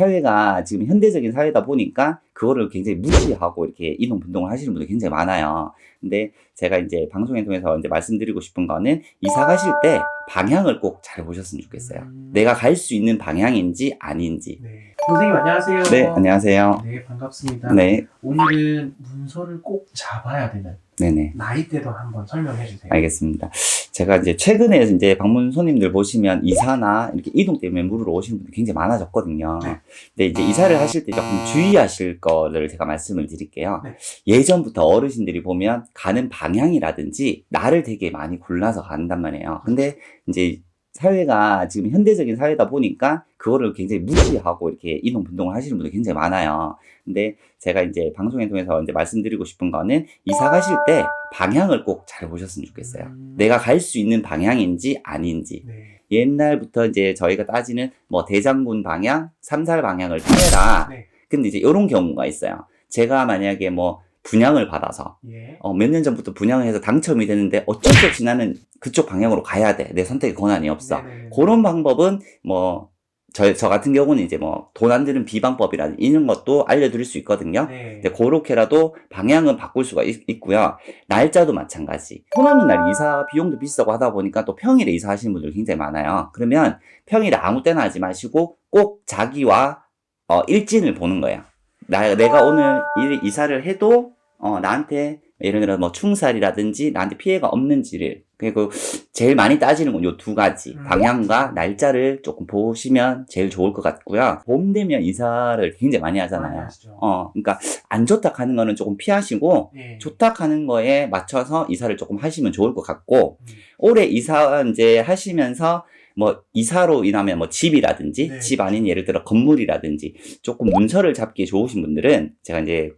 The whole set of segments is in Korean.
사회가 지금 현대적인 사회다 보니까 그거를 굉장히 무시하고 이렇게 이동 분동을 하시는 분들이 굉장히 많아요. 근데 제가 이제 방송을 통해서 이제 말씀드리고 싶은 거는 이사 가실 때 방향을 꼭 잘 보셨으면 좋겠어요. 음. 내가 갈 수 있는 방향인지 아닌지. 네. 선생님 안녕하세요. 네, 안녕하세요. 네, 반갑습니다. 네, 오늘은 문서를 꼭 잡아야 되는 네네. 나이대도 한번 설명해 주세요. 알겠습니다. 제가 이제 최근에 이제 방문 손님들 보시면 이사나 이렇게 이동 때문에 물으러 오시는 분들이 굉장히 많아졌거든요. 네. 근데 이제 이사를 하실 때 조금 주의하실 거를 제가 말씀을 드릴게요. 네. 예전부터 어르신들이 보면 가는 방향이라든지 나를 되게 많이 골라서 간단 말이에요. 근데 이제 사회가 지금 현대적인 사회다 보니까 그거를 굉장히 무시하고 이렇게 이동 분동을 하시는 분들이 굉장히 많아요. 근데 제가 이제 방송을 통해서 이제 말씀드리고 싶은 거는 이사 가실 때 방향을 꼭 잘 보셨으면 좋겠어요. 음. 내가 갈 수 있는 방향인지 아닌지. 네. 옛날부터 이제 저희가 따지는 뭐 대장군 방향, 삼살 방향을 통해라. 네. 근데 이제 이런 경우가 있어요. 제가 만약에 뭐 분양을 받아서 예. 어, 몇 년 전부터 분양을 해서 당첨이 됐는데 어쩔 수 없이 나는 그쪽 방향으로 가야 돼. 내 선택의 권한이 없어. 네네네. 그런 방법은 뭐, 저, 저 같은 경우는 이제 뭐, 돈 안 드는 비방법이라는 이런 것도 알려드릴 수 있거든요. 네. 근데 그렇게라도 방향은 바꿀 수가 있, 고요 날짜도 마찬가지. 손 없는 날 이사 비용도 비싸고 하다 보니까 또 평일에 이사하시는 분들 굉장히 많아요. 그러면 평일에 아무 때나 하지 마시고 꼭 자기와 어, 일진을 보는 거예요. 나, 내가 오늘 일, 이사를 해도 어, 나한테 예를 들어 뭐 충살이라든지 나한테 피해가 없는지를 그리고 제일 많이 따지는 건 요 두 가지 음. 방향과 날짜를 조금 보시면 제일 좋을 것 같고요. 봄 되면 이사를 굉장히 많이 하잖아요. 어, 그러니까 안 좋다 하는 거는 조금 피하시고 예. 좋다 하는 거에 맞춰서 이사를 조금 하시면 좋을 것 같고 음. 올해 이사 이제 하시면서 뭐 이사로 인하면 뭐 집이라든지 네. 집 아닌 예를 들어 건물이라든지 조금 문서를 잡기 좋으신 분들은 제가 이제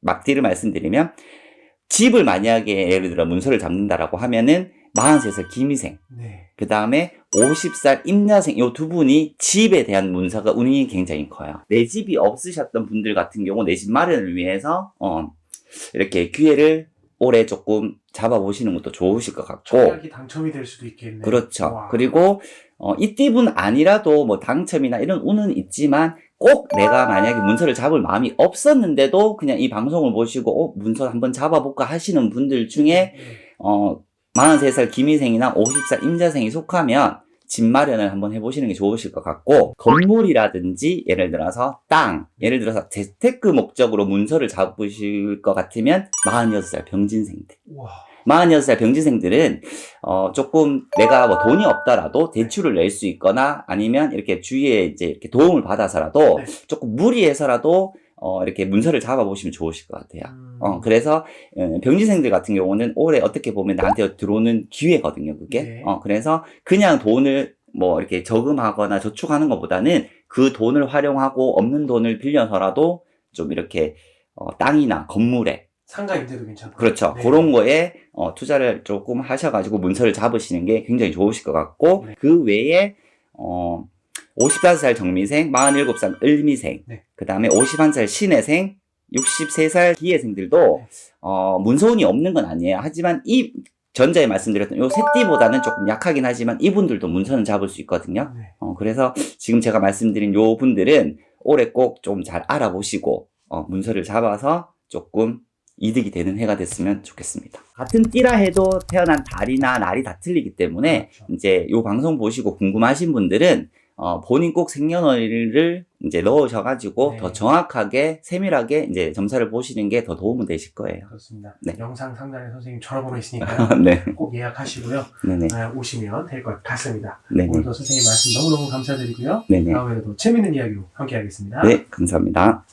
막디를 말씀드리면 집을 만약에 예를 들어 문서를 잡는다라고 하면은 43살 김희생 네. 그 다음에 50살 임야생 요 두 분이 집에 대한 문서가 운이 굉장히 커요. 내 집이 없으셨던 분들 같은 경우 내 집 마련을 위해서 어 이렇게 기회를 올해 조금 잡아보시는 것도 좋으실 것 같고 청약이 당첨이 될 수도 있겠네요. 그렇죠. 와. 그리고 어, 이 띠분 아니라도 뭐 당첨이나 이런 운은 있지만 꼭 내가 만약에 문서를 잡을 마음이 없었는데도 그냥 이 방송을 보시고 어, 문서 한번 잡아볼까 하시는 분들 중에 네. 어, 43살 김희생이나 50살 임자생이 속하면 집 마련을 한번 해보시는 게 좋으실 것 같고 건물이라든지 예를 들어서 땅 예를 들어서 재테크 목적으로 문서를 잡으실 것 같으면 46살 병진생들 우와. 46살 병진생들은 어 조금 내가 뭐 돈이 없더라도 대출을 낼 수 있거나 아니면 이렇게 주위에 이제 이렇게 도움을 받아서라도 네. 조금 무리해서라도 어 이렇게 문서를 잡아보시면 좋으실 것 같아요. 음. 어, 그래서, 어, 병지생들 같은 경우는 올해 어떻게 보면 나한테 들어오는 기회거든요, 그게. 네. 어, 그래서 그냥 돈을 뭐 이렇게 저금하거나 저축하는 것보다는 그 돈을 활용하고 없는 돈을 빌려서라도 좀 이렇게, 어, 땅이나 건물에, 상가 임대도 괜찮고. 그렇죠. 네. 그런 거에, 어, 투자를 조금 하셔가지고 문서를 잡으시는 게 굉장히 좋으실 것 같고, 네. 그 외에, 어, 55살 정미생, 47살 을미생, 네. 그 다음에 51살 신혜생, 63살 기회생들도 네. 어, 문서운이 없는 건 아니에요. 하지만 이 전자에 말씀드렸던 요 세띠보다는 조금 약하긴 하지만 이분들도 문서는 잡을 수 있거든요. 네. 어, 그래서 지금 제가 말씀드린 요 분들은 올해 꼭 좀 잘 알아보시고 어, 문서를 잡아서 조금 이득이 되는 해가 됐으면 좋겠습니다. 같은 띠라 해도 태어난 달이나 날이 다 틀리기 때문에 그렇죠. 이제 요 방송 보시고 궁금하신 분들은 어, 본인 꼭 생년월일을 이제 넣으셔가지고 네. 더 정확하게 세밀하게 이제 점사를 보시는 게 더 도움은 되실 거예요. 그렇습니다. 네. 영상 상단에 선생님 전화번호 있으니까요. 네, 꼭 예약하시고요. 네네, 아, 오시면 될 것 같습니다. 네네, 오늘도 선생님 말씀 너무너무 감사드리고요. 네네. 다음에도 재밌는 이야기로 함께 하겠습니다. 네, 감사합니다.